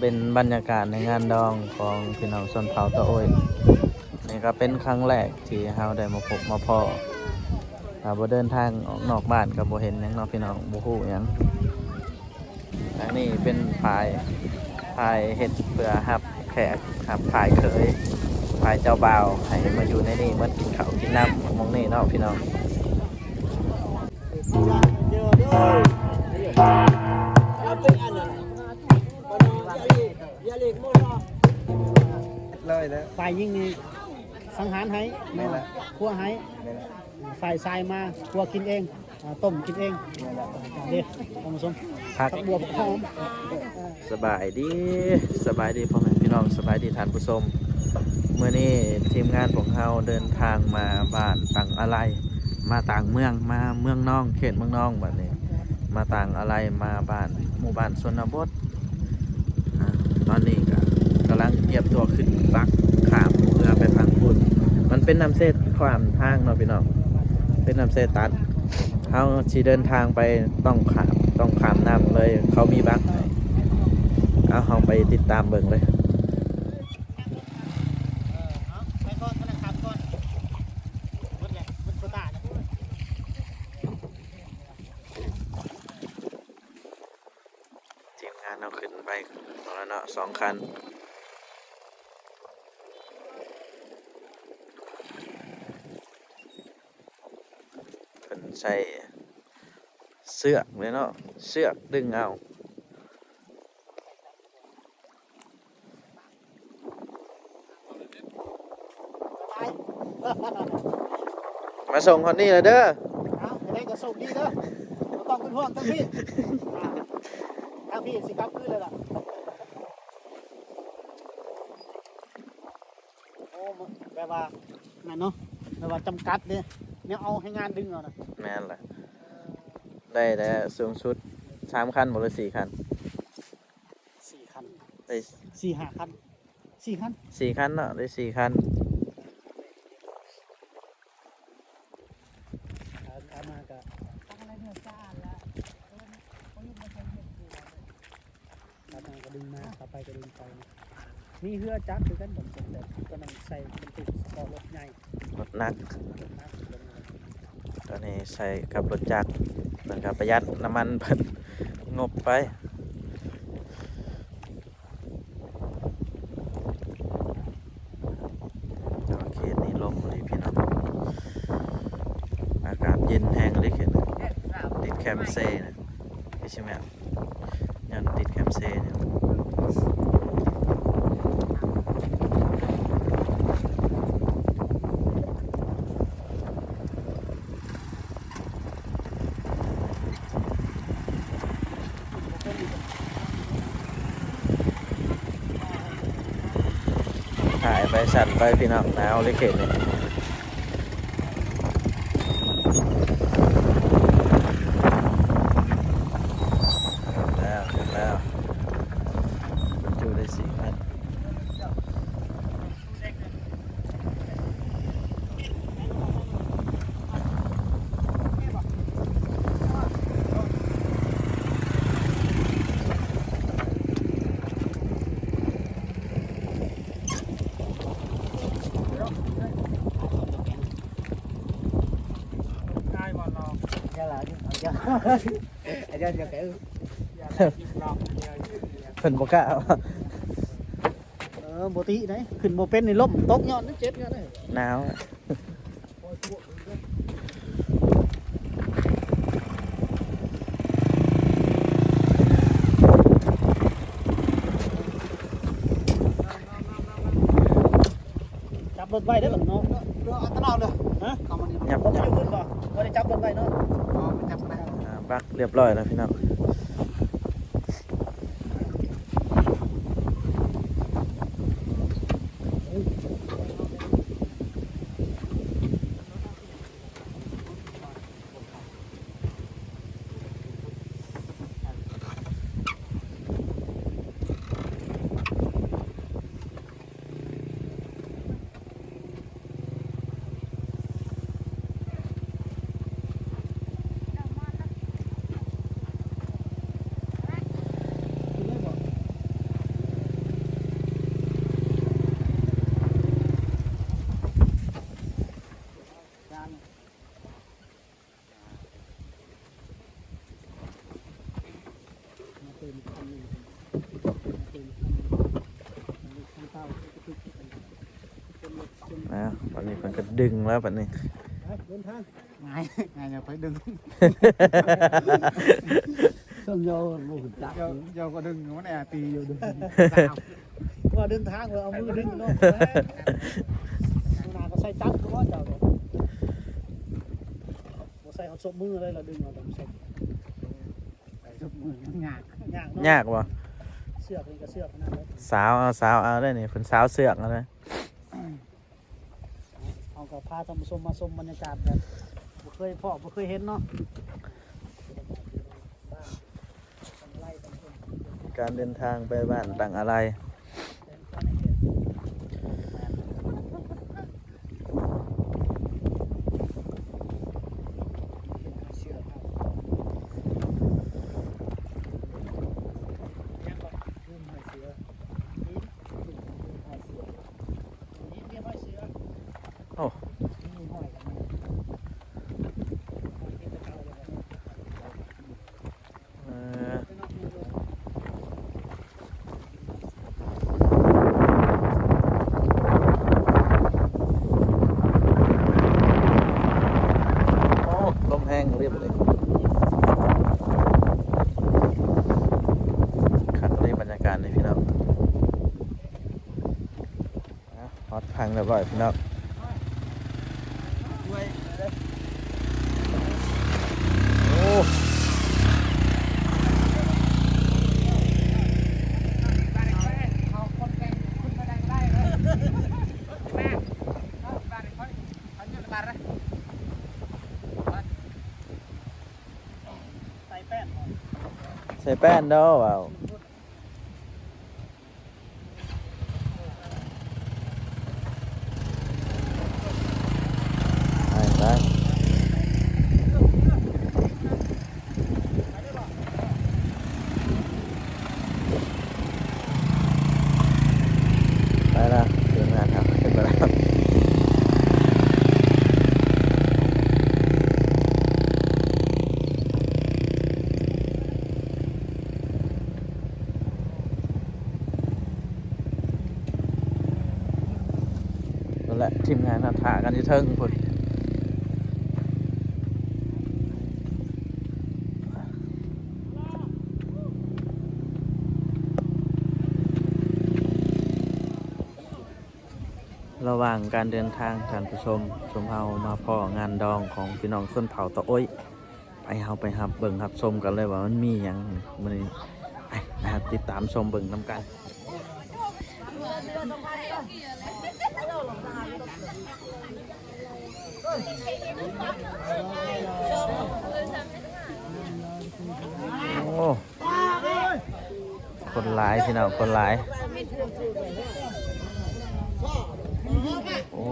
เป็นบรรยากาศในงานดองของพี่น้องชนเผ่าตะโอยนี่ก็เป็นครั้งแรกที่เราได้มาพบมาพอถ้าบ่เดินทางออกนอกบ้านก็บ่เห็นหยังเนาะพี่น้องบ่ฮู้หยังอันนี้เป็นพายพายเฮ็ดเพื่อรับแขกครับพายเคยพายเจ้าบ่าวให้มาอยู่ในนี่มากินข้าวกินน้ำมองนี่เนาะพี่น้อง เลยแล้วฝ่ายยิงนี่สังหารให้ไม่ละ คั่วให้ไม่ละฝ่ายทรายมาคั่วกินเองอ่าต้มกินเองไม่ละเด็ดท่านผู้ชมพัก ผักบัวหอมสบายดีสบายดีพ่อแม่พี่น้องสบายดีท่านผู้ชมเมื่อนี้ทีมงานของเราเดินทางมาบ้านต่างอะไร มาต่างเมืองมาเมืองน้อง เขตเมืองน้องแบบนี้มาต่างอะไรมาบ้านหมู่บ้านชนบทอ่าตอนนี้ก็กำลังเตรียมตัวขึ้นปักขามเพื่อไปพังพุนมันเป็นน้ำเส้นความทางเนาะพี่น้องเป็นน้ำเส้นตัดเขาชีเดินทางไปต้องขามต้องขามน้ำเลย เขามีบักให้เอาเราไปติดตามเบิ่งเลย ไปก่อนธนาคารก่อนหมดแหละหมดโควต้าแล้ว ทีมงานเอาขึ้นไปแล้วเนาะสองคัน เพิ่น ใส่เสือกเลยเนาะเสือกดึงเอามาส่งคนนี้เลยเด้อเอาไปได้ก็ส่งดีเด้อบ่ต้องเป็นห่วงตั้งพี่อ่าทางพี่สิครับคือเลยล่ะโอ้มันแปลว่านั่นเนาะแปลว่าจำกัดเนี่ย เนี่ยเอาให้งานดึงเอานะแม่นแหละได้แต่สูงสุดสามคันหมดเลยสี่คันสี่คันได้สี่ห้าคันสี่คันสี่คันเนาะได้สี่คันเอาเอามาก็เอามาก็ดึงมาต่อไปก็ดึงไปนะมีเรือจักรคือกันผมเป็นแบบตัวนั้นใส่มันติดสปอร์ตรถใหญ่รถหนักรถนัก ตอนนี้ใส่กับรถจักรมันกับประหยัดน้ำมันเพิ่นงบไปโอเคนี่ลมเลยพี่น้องอากาศเย็นแห้งเลยเข็นติดแคมเซ่นะใช่ไหมครับยันติดแคมเซ่เนี่ย ถ่าย ไปสินไปพี่น้องหนาวเลขเขตนี่แล้วเสร็จแล้วบรรจุได้สี่คัน เพิ่นบ่กล้าเอาเออโบติไหนขึ้นโบเป็นในล่มตกยอดนั่นเจ็ดยอดเลยหนาวจับรถไว้ได้หรือเนาะเรืออัตราเลยฮะเข้ามานี่ยับผมยัอบยู่ขึ้นบ่บ่ได้จับรถไว้เนาะอ๋อไปจับนะอ่าบักเรียบร้อยแล้วพี่น้อง ดึงแล้วบัดนี้ไปเดินทางง่ายง่ายอย่าไปดึงส้มโยลูกจักเดี๋ยวเดี๋ยวก็ดึงมันแอบตีอยู่ดึงก็เดินทางเลยเอามือดึงเนาะนาก็ใส่จักรก็เจ้าเลยบ่ใส่เอาศพมือเลยเราดึงเอาแต่ใส่จุบมือมันยากยากเนาะยากบ่เสือกนี่ก็เสือกขนาดนั้นสาวเอาสาวเอาได้นี่เพิ่นสาวเสือกเอา เอาก็พาท่านผู้ชมมาชมบรรยากาศแบบบ่เคยพอบ่เคยเห็นเนาะไล่กันเพิ่นการเดินทางไปบ้านต่างอะไร เดินเข้าในเขตเสือกเอายังก่อนลืมหอยเสือนี่ลืมหอยเสือนี่เรียกหอยเสือ โอ้ นี่หอยกันนะหอยที่ตะเกาเลยนะ เออ ไปนอกดูดู โอ้ลม แห้งเรียบเลยขัดเลยบรรยากาศเลยพี่น้องอะฮอตพังเรียบร้อยพี่น้องโอ้ เขาคนแก่งขึ้นมาได้ก็ได้เลยแม่บ้านเขาเขาเยอะบ้านเลย ใส่แป้งก่อน ใส่แป้นเด้อว้าวไปไปไปแล้วเดินงานครับขึ้นไปแล้ว นั่นแหละทีมงานนัถ่ากันที่เทิงพุ่นระหว่าง การเดินทางท่านผู้ชม ชมเฮามาพ่องานดองของพี่น้องส้นเผาตะโอ้ยไปเฮาไปหับเบิ่งหับชมกันเลยว่ามันมีอย่างมันนี้ไปนะครับติดตามชมเบิ่งน้ำกันโอ้คนหลายพี่น้องคนหลาย โอ้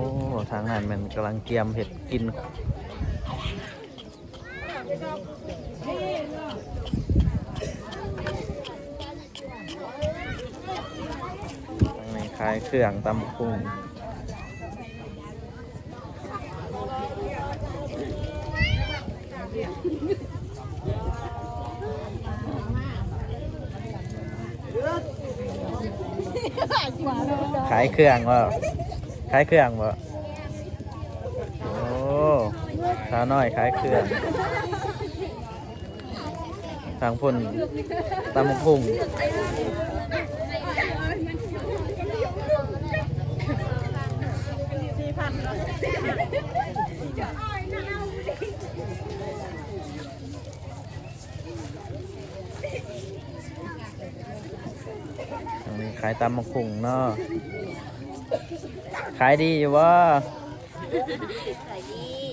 ทางนั้นมันกำลังเกียมเห็ดกินทางนี้ขายเครื่องตำกุ้งขายเครื่องว่าขายเครื่องว่าโอ้สาวน้อยขายเครื่องทางพ่นตำพุงทางนี้ขายตำมะคุงเนาะขายดีอยู่วะขายดี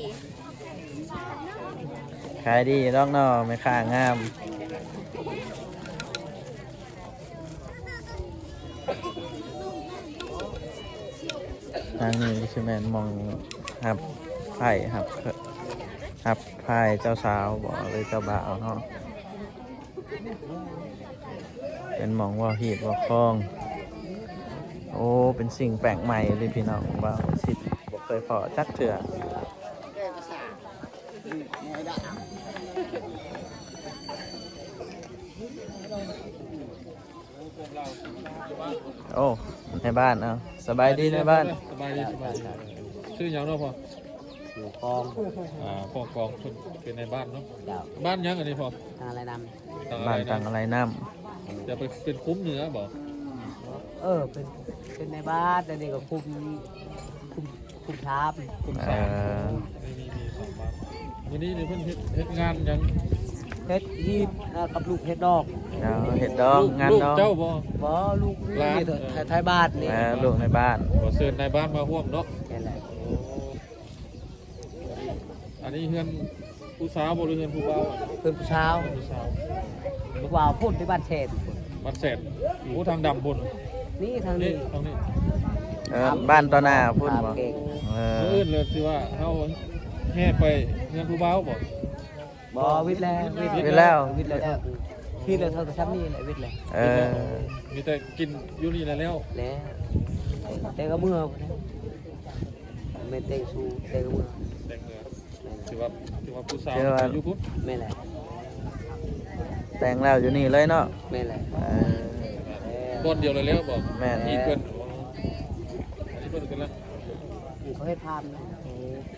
ขายดีรอกนอไม่ค่างามทางนี้ใช่ไหมนมองหับไผ่หับหับไผ่เจ้าสาวบอกเลยเจ้าบ่าวเนาะเป็นหมองว่าหีบว่าคล้อง โอ้ เป็นสิ่งแปลกใหม่เลยพี่น้องว่าสิบอกเคยพอจักเถื่อ โอ้ในบ้านเอาสบายดีในบ้านสบายดีสบายดีชื่อหยังเนาะพ่ออยู่คลองอ่าพ่อกองเพิ่นเป็นในบ้านเนาะเจ้าบ้านหยังอันนี้พ่อทางอะไรนต่างบ้านอะไรต่างนะอะไรน้จะไปเป็นคุ้มเหนือบ่ำเออเป็นเป็นในบ้านแต่นี่ก็คุมคุมคุมทับคุมำเอแสงอมีมีมีสองบ้านวันนี้นี่เพิ่นเฮ็ดเฮ็ดงานหยัง เฮ็ดยีบอ่ากับลูกเฮ็ดดอกเอาเห็ดดองงานลูกดองเจ้าบ่บ่ลูกหลานนี่เถอะท้ายบ้านนี่เออลูกในบ้านบ่เชิญในบ้านมาร่วมเนาะแค่นั้นแหละโอ้อันนี้เฮือนผู้สาวบ่หรือเฮือนผู้บ่าวอะเพิ่นผู้เช้าผู้สาวลูกว่าวพุ่นที่บ้านเชนบ้านแสนโอ้ทางดำบนนี่ทางนี่นี้ทางนี้เออบ้านต่อหน้าพุ่นถามบ่เก่งเออมื้ออื่นเลยสิว่าเฮาแห่ไปเฮือนผู้บ่าวบ่ บ่วิทย์แล้วไปแล้ววิทย์แล้วที่เราเท่ากับซ้ำนี่แหละวิทย์แล้วเออมีแต่กินอยู่นี่แหละแล้วแล้วแต่ก็เมื่อไม่เต็งชูแต่ก็เมื่อแต่งเงือถือว่าถือว่าผู้สาวถือว่าอยู่พุ่นไม่แหละแต่งแล้วอยู่นี่เลยเนาะไม่แหละเออก้อนเดียวเลยแล้วบอกแม่นอีกเพิ่นอันนี้เพิ่นกันแล้วเขาเฮ็ดภาพนะ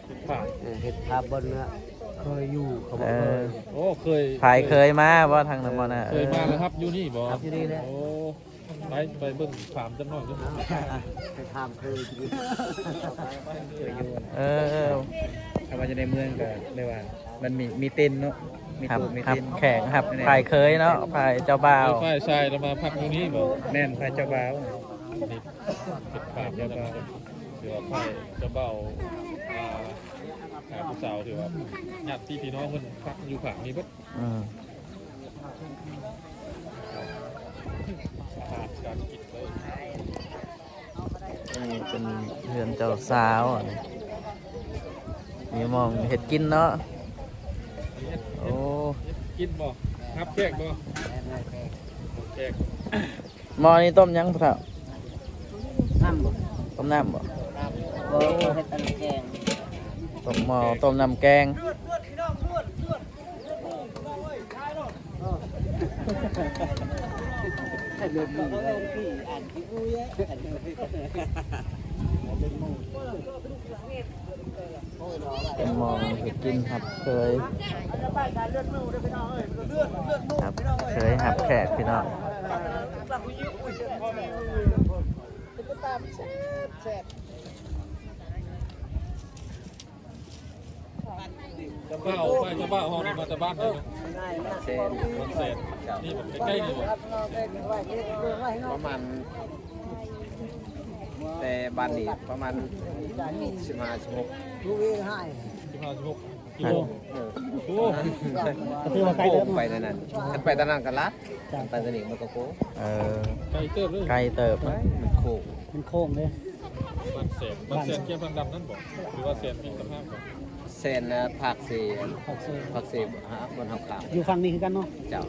เป็นผ่าเออเฮ็ดภาพบนเนื้อ เคยอยู่เขาบเออกเคอยโอ้เคยภายเคยมาบ่ทางน้ำมันน่ะเคยมาแล้วครับอยู่นี่บ่ครับอยู่นี่แหละ โอ้ไปไปเบิ่งถามจังหน่อยเด้อไปทำเคยอยู่เออเออถ้าว่าจะในเมืองก็เรียกว่า มันมีมีเต็นท์เนาะมีหับตู้มีหับเต็นท์แข่งหับภายเคยเนาะภายเจ้าบ่าวไปฝ่ายชายเรามาพักอยู่นี่บ่แม่นพระเจ้าบ่าวนี่เป็นภาพแล้วนะครับถือว่าฝ่ายเจ้าเบ่าวอ่า หาผู้สาวถือว่าญาติพี่น้องเพิ่นพักอยู่ข้างนี้เบิดอืมอาหารการกินเลยนี่เป็นเรือนเจ้าสาวอะนี่มีหมองเห็ดกินเนาะโอ้กินบ่ครับแขกบ่แขกหมอนี่ต้มยังพระน้ำบ่ต้มน้ำบ่ โอ้เฮ็ดตันแกง ต้มหม้อต้มน้ำแกงให้เลือดก็เอาที่อ่านที่อุ้ยเป็นหมองเห็ดกินครับเคยครับเคยหับแขกพี่น้องเจ้าเบ่าวฝ่ายเจ้าบ่าวเฮานี่มาแต่บ้านเลยเนาะเซนบางแสนนี่มันใกล้ๆนี่บ่ประมาณแต่บ้านนี้ประมาณสิบห้าสิบหกลูกเองให้สิบห้าสิบหกกิโลโอ้ก็คือว่าไกลโค้เด้งอไปนั่นนั่นถ้าไปตะนังกันลัดไปตะนิงมันก็โค้งเออไกลเติบเลยไก่เติบมันโค้งมันโค้งเลยบางแสนบางแสนเกี่ยวพังดำนั่นบ่หรือว่าแสนมีสภาพบ่ เซนนะผักเสีผักเซผักเสีฮะบนหับขาวอยู่ฝั่งนี้คือกันเนาะเจ้า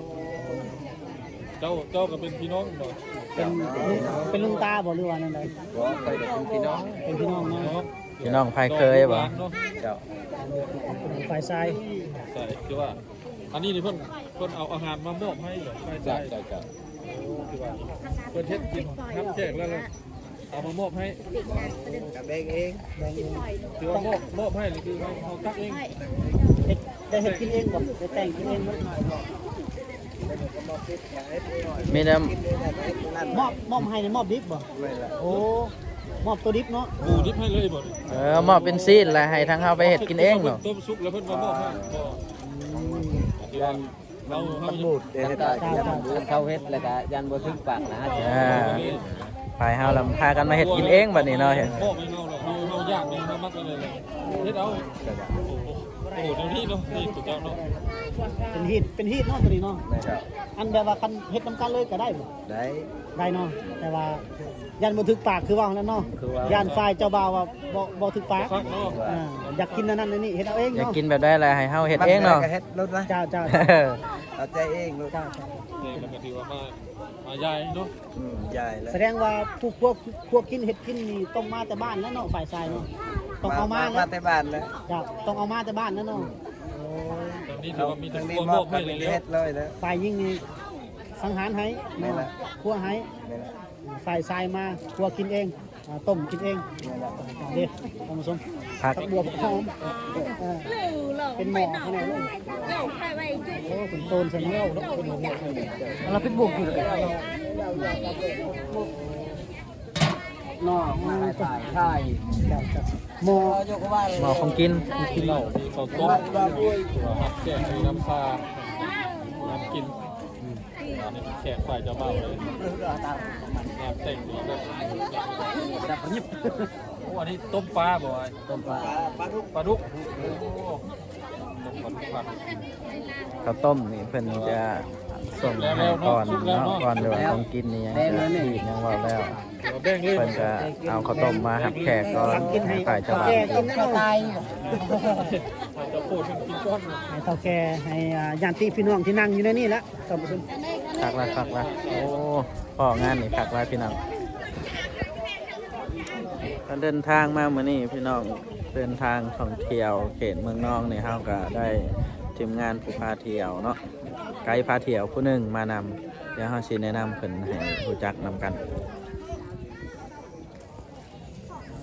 เจ้าเจ้าก็เป็นพี่น้องบ่เป็นลุงเป็นลุงตาบ่หรือว่านั่นใดก็เคยได้เป็นพี่น้องเป็นพี่น้องเนาะน้องพี่น้องภายเคยบ่เนาะเจ้าฝ่ายชายใช่คือว่า อันนี้นี่เพิ่นเพิ่นเอาอาหารมามอบให้บ่ฝ่ายเจ้าชายเจ้าเจ้าคือว่าเพิ่นเฮ็ดกินครับแจกแล้ว เลยเอามามอบให้กับเองเองแบ่งเองคือว่ามอบมอบให้นี่คือเขาเขาตักเองเฮ็ดได้เฮ็ดกินเองบ่ได้แต่งกินเองบ่มีน้มอบมอบให้นี่มอบดิบบ่ไม่ละโอ้มอบตัวดิบเนาะปูดิบให้เลยบ่นี่ำเออมอบเป็นซีนแล้วให้ทางเฮาไปเห็ดกินเองเนาะต้มซุปแล้วเพิ่นมามอบให้บ่คือว่าเราเฮาบูดเดี๋ยวให้ตายยันเข้าเฮ็ดแล้วก็ยันบ่ถึงปากนะ ไปเฮาลำพากันมาเห็ดกินเองบัดนี้เนาะเห็นมอบให้เฮาหรอกเฮาเฮายากนี่เฮามักเลยเลยเฮ็ดเอาโอ้โหโอ้โหเดี๋ยวนี้เนาะนี่ถูกต้องเนาะ เป็นฮีดเป็นฮีดเนาะตัวนี้เนาะไม่ครับอันแบบว่าคันเฮ็ดนํกันเลยก็ได้บ่ได้ได้เนาะแต่ว่ายันบ่ถึกปากคือว่านั่นเนาะคือว่ายันฝ่ายเจ้าบ่าวว่าบ่บ่ถึกปากคักเนาะอ่าอยากกินอันนั้นอันนี้เฮ็ดเอาเองอยากเนาะกินแบบได้แล้วให้เฮาเห็ดเองเนาะเฮ็ดรถนะเจ้าเจ้าเออเอาใจเองรถเจ้าเจ้านี่มันก็ถือว่ามามาใหญ่เนาะอืมใหญ่แล้วแสดงว่าทุกพวกพวกกินเห็ดกินนี่ต้องมาแต่บ้านแล้วเนาะฝ่ายชายเนาะต้องเอามาแล้มาวแต่บ้านแล้วจ้ะต้องเอามาแต่บ้านแล้วเนาะ โอ้ยตอนนี้ถือว่ามีทั้ทั้งงนี้ตัวมมออบบกัให้นเลยเฮ็แล้วดเลยแล้วฝ่ายยิ่งนี่สังหารให้นี่แหละเนาะครัวให้นี่แหละโอ้ใส่ทรายมาครัวกินเองอ่าต้มกินเองเด็ดท่านผู้ชมผักผักบัวผักหอมเออเป็นหมอขนาดนี้โอ้เป็นโตนเสนียวแล้วเป็นหมอเราเป็นบวกอยู่เลย นอกมาใส่ใช่หมอหมอของกินกินเหล้ามีข้าวต้มตัวหักแกงมีน้ำปลาน้ำกินอันนี้แขกฝ่ายเจ้าบ่าวเลยงานแต่งนี่ก็ดับยิบโอ้อันนี้ต้มปลาบ่ไอ้ต้มปลาปลาดุกปลาดุกโอ้ต้มปลาดุกผัดข้าวต้มนี่เพิ่นจะ ส่งให้ก่อนเนาะก่อนเดี๋ยวของกินนี่ยังจะดีดยังว่าแล้วเดี๋ยวแบ่งเลยเพิ่นจะเอาข้าวต้มมาหับแขกก่อนให้ฝ่ายเจ้าบ่าวแกกิกินนข้าวตายอาจจะพูดถึงกินก้อนให้เท่าแก่ให้อ่าญาติพี่น้องที่นั่งอยู่ในนี่แหละท่านผู้ชมคักละคักละโอ้พ่องานนี่คักละพี่น้องก็เดินทางมามื้อนี้พี่น้องเดินทางท่องเที่ยวเขตเมืองนองนี่เฮาก็ได้ทีมงานผู้พาเที่ยวเนาะไกด์พาเที่ยวผู้หนึงมานำเดี๋ยวเฮาสิแนะนำเพิ่นให้รู้จักนำกัน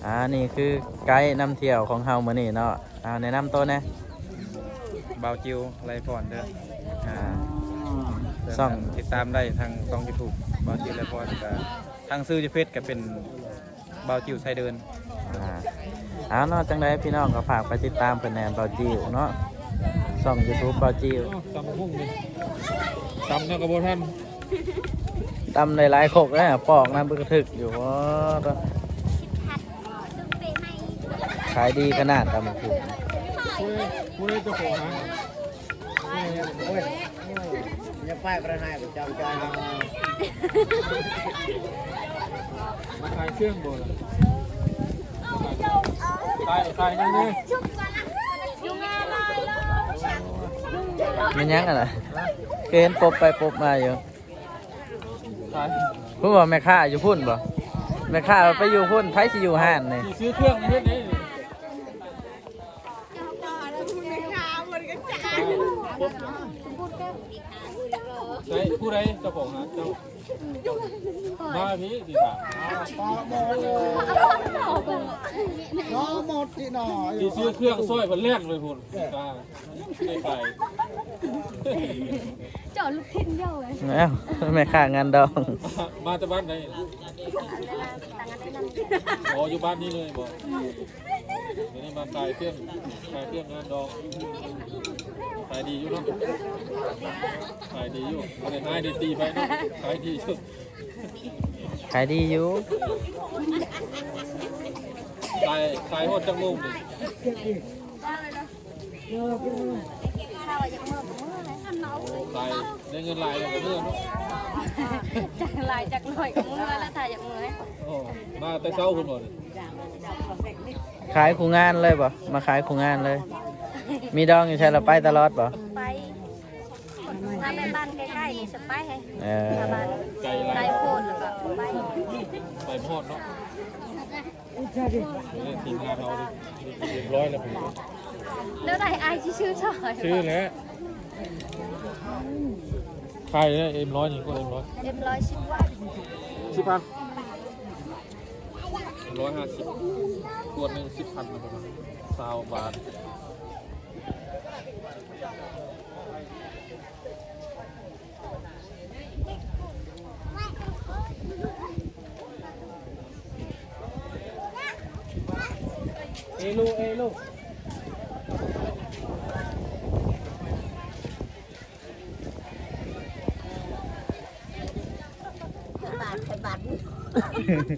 อ่านี่คือไกด์นำเที่ยวของเฮามื้อนี้เนาะอ่าแนะนำตัวแหนะเบาจิวไรพรเด้ออ่าเดินช่องทางติดตามได้ทางช่องยูทูบเบาจิวไรพรก็ทางซื้อจะเฟซก็เป็นเบาจิวไซเดินอ่าเอาเนาะจังไดพี่น้องก็ฝากไปติดตามเพิ่นแหนเบาจิ๋วเนาะ ช่อง YouTube เบาจิ๋วตำหุ่งนี่ตำเนี่ยกระโบท่านตำในหลายๆโคกแล้วปอกน้ำบึกระทึกอยู่ว่าขายดีขนาดตำคือผู้ใดผู้ใดเจ้าของร้านอย่าไปประนายประจำใจมาขายเครื่องโบราณขายขายนั่นเลย มันยังอะไรเกณฑ์ปบไปปบมาอยู่ขายพูดว่าแม่ค้าอยู่พุ่นบ่แม่ค้าไปอยู่พุ่นไผสิอยู่ห้านนี่ที่ซื้อเครื่องนี่เฮ็ดนี่ใช่ผู้ใดเจ้าของร้านเจ้า มาพี่ดีสาหมน้องหมดที่หน่อยที่ซื้อเครื่องซอยวันแรกเลยพุ่นตาได้ไปจอดลูกทิ้งเยอะเลยเอ้าแม่ค้างานดอง มาจากบ้านไหนอ๋ออยู่บ้านนี้เลยบอกเดี๋ยวนี้มาขายเครื่องขายเครื่องงานดอง ขายดีอยู่เนาะขายดีอยู่ไม่ได้ขายได้ตีไปเนาะขายดีอยู่ขายดีอยู่ขายขายหดจังมุมนี่ถ้าว่าจะเมื่อเมื่อไรทำเนาโอ้ขายได้เงินหลายแล้วก็เมื่อเนาะจากลายจากลอยกับเมื่อแล้วถ่ายจากเมื่อโอ้มาแต่เช้าคุณบ่นี่ขายคูงานเลยบ่มาขายคูงานเลย มีดองอยู่ใช่เราไปตลอดบ่ไปถ้าไปบ้านใกล้ๆนี่สไปให้เออถ้าบ้านไก่หไกลาลยโพดแล้วก็ไปไปพอดเนาะเล่นทีมงานเราดิเรียบร้อยแล้วผมแล้วได้ไอที่ชื่อชอยชื่อแล้วใครเนี่ยเอ็มร้อยนี่ก็เอ็มร้อยเอ็มร้อยสิบวันสิบพันร้อยห้าสิบขวดหนึ่งสิบพันนะครับสาวบาท เอลูเอลู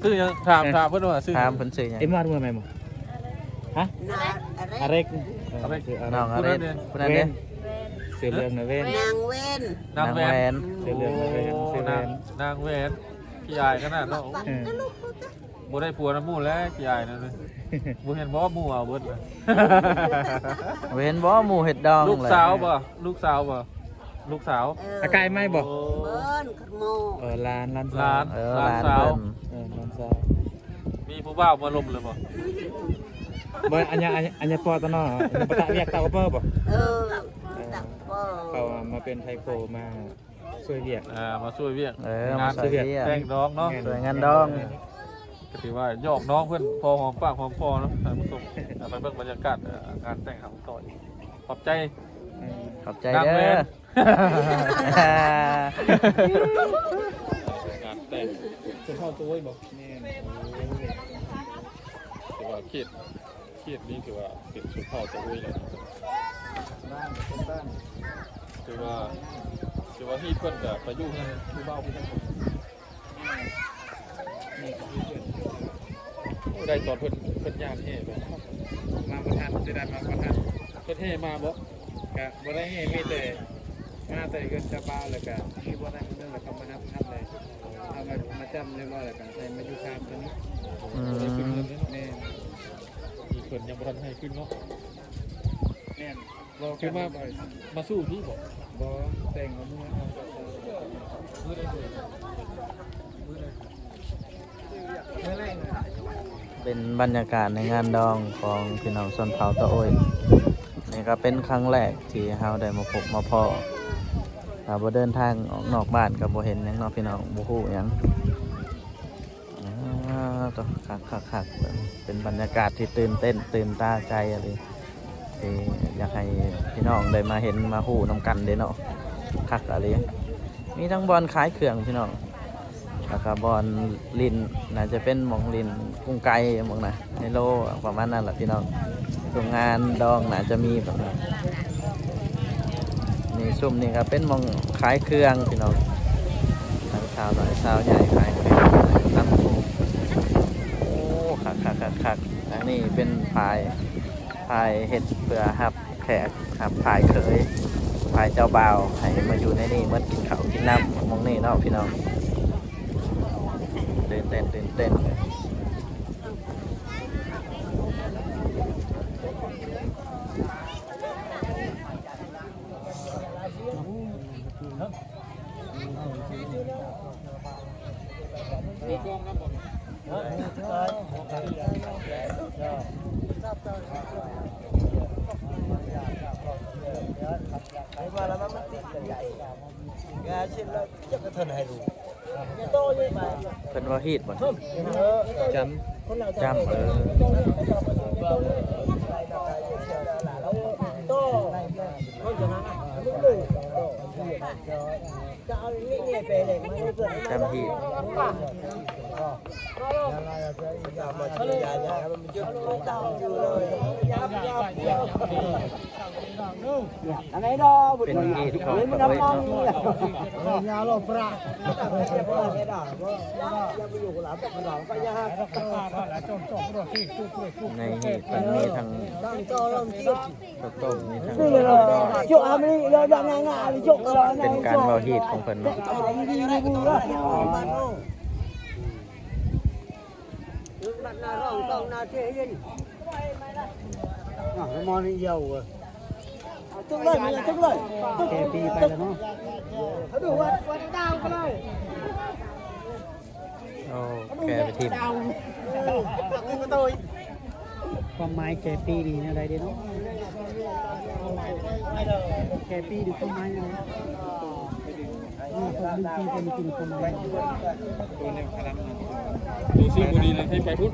ซื้อยังถามถามเพื่อนว่า ซื้อถามเพิ่นซื้อหยังเอ็มวาดเมื่อไหร่มั้งฮะอะไรกอะไรน้องอะไรผู้นั้นเด้เสือเรืองนะเว้นนางเว้นนางนางแหวแหวนนเสือเรืองนะเว้นเสือเรืนาองงนางแหวนพี่ยายขนาดเนาะเออบ่ได้ผัวน้ำหมูแล้วพี่ยายนั่นเลยบ่เห็นบ่ว่าหมูเอาเบิดเลยเว้นบ่หมู่เห็ดดองลูกเลยสาวบ่ลูกสาวบ่ลูกสาวเอออากายไม่บอกโอ้เบิ้นขโมยเออร้านร้านร้านเออหลานหลานสาวเพิ่นเออร้านสาวมีผู้บ่าวมาลมเลยบ่เบอร์อันยาอันยาอันยาปอตอนนอปะตะเรียกตาเปอร์บอกเออตักเบิ้เขามาเป็นไทโคมาช่วยเวียก อ่ามาช่วยเวียกเออมาช่วยเวียก แต่งน้องเนาะสวยงานดอง ก็ถือว่าหยอกน้องเพื่อนพอหอมปากหอมคอเนาะท่านผู้ชมอ่าไปเบิ่งบรรยากาศอ่างานแต่งของต่อยขอบใจ ขอบใจดังเด้แม่อนงานแต่งจะเข้าตัวไว้บอกแม่ถือว่าเข ตเขตนี้ถือว่าเป็นสุดเข้าตัวไว้เลยบ้านเป็นบ้านถือว่าถือว่าที่เพื่อนกับประยุกต์กันคือเบ้าพี่ทั้งหมดนี่ก็คือเพื่อนได้ตอนเพื่อนเพื่อนย่างแห่ไปมาประทานจะได้มาประทานเพื่อนแห่มาบ่กะบ่ได้ให้มีแต่มาแต่เกินจะเบาแล้วก็มีบ่ได้เรื่องแล้วก็มานับนับเลยเอามามาจำเรียบร้อยแล้วก็ใส่มาอยู่ตามตัวนี้อืได้ขึ้นมเงินแล้วเนาะแม่นมี เพื่อนยังบ่ทันให้ขึ้นเนาะแม่นรอคือมาบ่อยมาสู้พี่บอกบ่แต่งเอามือเอามือได้เลยมือได้เมื่อแรกเลยเป็นบรรยากาศในงานดองของพี่น้องชนเผ่าตะโอยนี่ก็เป็นครั้งแรกที่เฮาได้มาพบมาพอถ้าบ่เดินทางออกนอกบ้านก็บ่เห็นหยังเนาะพี่น้องบ่ฮู้หยังอ่า ตัวคักคักๆเป็นบรรยากาศที่ตื่นเต้นตื่นตาใจอะไรที่อยากให้พี่น้องได้มาเห็นมาฮู้นํกันเด้เนาะคักอะไรมีทั้งบอลขายเครื่องพี่น้องแล้วก็บอลลินน่าจะเป็นมองลินกุ้งไก่มองนะในโลประมาณนั้นแหละพี่น้องโรงงานดองน่าจะมีแบบนั้นนี่ซุ่มนี่ก็เป็นมองขายเครื่องพี่น้องทั้งชาวน้อยชาวใหญ่ขายเครื่องตั้งโูโอ้คัก คักคักคักอันนี้เป็นพายพายเห็ดเพื่อหับแขกหับพายเขยพายเจ้าบ่าวให้มาอยู่ในนี่มื่อกินเขากินน้ำมองนี่เนาะพี่น้องเตื่นเต้นเตื่นเต้นเพิ่น ว่าฮีดบ่จจำเออจำฮีดอะไรดอเป็นฮีดของตะเวนเนาะยา โลปราในฮีดมันมีทั้งข้าวต้มมีทั้ง chỗ am đi lo đang ngang ngà đi chỗ เป็นการเว้าฮีดของของเพิ่นเนาะมอนเยวอะจุกเลยจุกเลยแกปีไปแล้วเนาะดูว่าวันดาวก็เลยโอ้แกไปทีมความหมายแกปีนี่อะไรเด้เนาะแกปีดูความหมายนะ ไรอืมผมดึงปีเป็นกินความหมายพลังมันดูซิบุรีเลยให้ไปพุทธ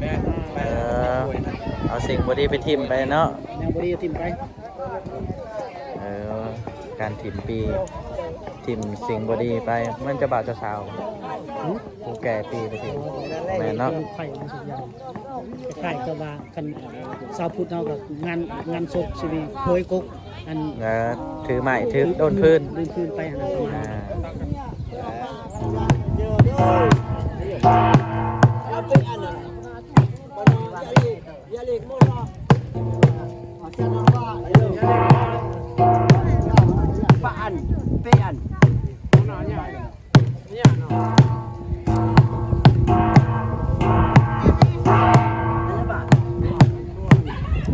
เออเอาสิ่งบดีไปทิมไปเนาะแนวบริทิมไปเออการทิมปีทิมสิ่งบดีไปมันจะบาดจะสาวผู้แก่ปีไปทิมแม่เนาะไข่มันสุดยอดไข่ก็ว่ากันชาวพุทธเฮากับงานงานศพสิมีโพยกุก อันเออถือไม้ถือโดนพื้นโดนพื้นไปหาประมาอ่าณ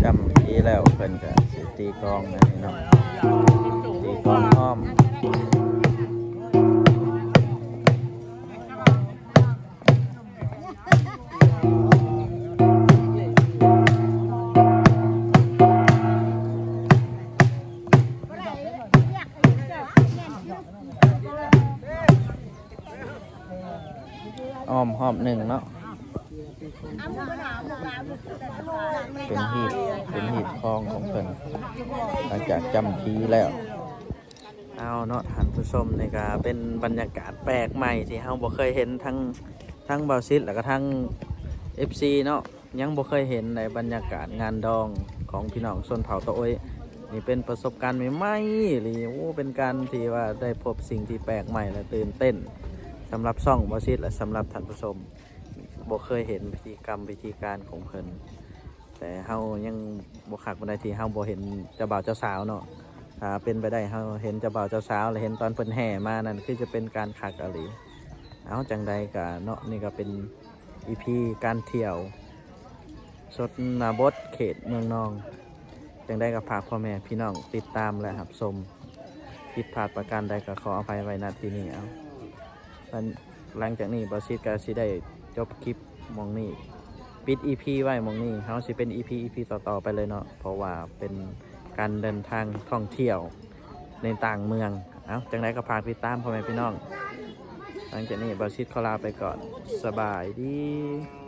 จำทีแล้วเพิ่นก็สิ ตีกลองนะพี่น้อง จำพีแล้ว เอาเนาะท่านผู้ชมนี่ก็เป็นบรรยากาศแปลกใหม่ที่เฮาบ่เคยเห็นทั้งทั้งบาซิสแล้วก็ทั้ง FC เนาะยังบ่เคยเห็นในบรรยากาศงานดองของพี่น้องชนเผ่าตะโอยนี่เป็นประสบการณ์ใหม่ๆเลยโอ้เป็นการที่ว่าได้พบสิ่งที่แปลกใหม่และตื่นเต้นสำหรับซ่องบาซิสและสำหรับท่านผู้ชมบ่เคยเห็นพิธีกรรมพิธีการของเพิ่น แต่เฮายังบ่คักบ่ได้ที่เฮาบ่เห็นเจ้าบ่าวเจ้าสาวเนาะถ้าเป็นไปได้เฮาเห็นเจ้าบ่าวเจ้าสาวหรือเห็นตอนเพิ่นแห่มานั่นคือจะเป็นการคักอะหลีเอาจังใดกะเนาะนี่ก็เป็นอีพีการเที่ยวสดนาบดเขตเมืองนองจังได้กับฝากพ่อแม่พี่น้องติดตามและรับชมผิดพลาดประการใดก็ขออภัยไว้ณที่นี้เอาหลังจากนี้บอสิตก็สิได้จบคลิปมองนี้ ปิดอีพีไว้มองนี้เขาสิเป็นอีพีอีพีต่อๆไปเลยเนาะเพราะว่าเป็นการเดินทางท่องเที่ยวในต่างเมือง เอาจังไรก็พากติดตามพ่อแม่พี่น้องหลังจากนี้บาชิดขอลาไปก่อนสบายดี